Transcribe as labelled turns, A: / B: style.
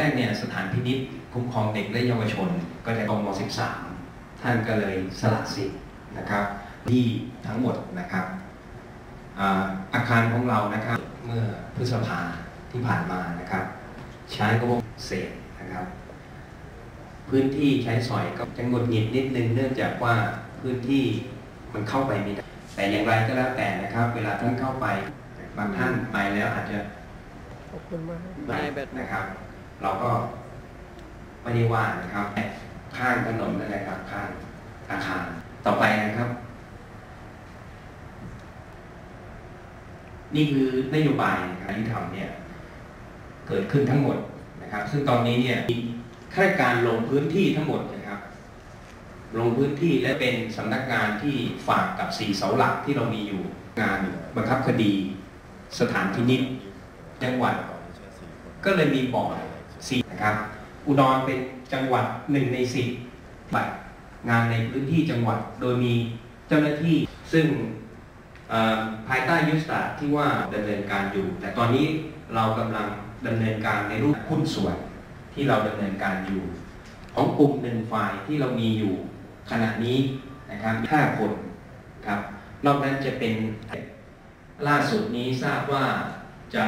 A: แรกเนี่ยสถานพินิจคุ้มครองเด็กและเยาวชน ก็จะตรงม .13 ท่านก็เลยสละสิทธิ์นะครับ ที่ทั้งหมดนะครับอ่าอาคารของเรานะครับ เมื่อพฤษภาที่ผ่านมานะครับ ใช้ก็เศษนะครับ พื้นที่ใช้สอยก็จะงดหงิดนิดนึงเนื่องจากว่าพื้นที่มันเข้าไปไม่ได้แต่อย่างไรก็แล้วแต่นะครับ เวลาท่านเข้าไปบางท่านไปแล้วอาจจะ
B: ขอบคุณมาก
A: ไม่นะครับ เราก็ไม่ได้ว่านะครับ ข้างถนนนั่นแหละครับ ข้างอาคารต่อไปนะครับ นี่คือนโยบายนะครับที่ทำเนี่ย เกิดขึ้นทั้งหมดนะครับ ซึ่งตอนนี้เนี่ยมีข้าราชการลงพื้นที่ทั้งหมดนะครับ ลงพื้นที่และเป็นสำนักงานที่ฝากกับสี่เสาหลักที่เรามีอยู่งานบังคับคดี สถานพินิจจังหวัด ก็เลยมีบอร์ด นะครับ อุดรเป็นจังหวัดหนึ่งในสิบบัตรงานในพื้นที่จังหวัดโดยมีเจ้าหน้าที่ซึ่งภายใต้ยุทธศาสตร์ที่ว่าดำเนินการอยู่ แต่ตอนนี้เรากำลังดำเนินการในรูปหุ้นส่วนที่เราดำเนินการอยู่ ของกลุ่มหนึ่งฝ่ายที่เรามีอยู่ขณะนี้นะครับห้าคนครับนอกนั้นจะเป็นล่าสุดนี้ทราบว่าจะ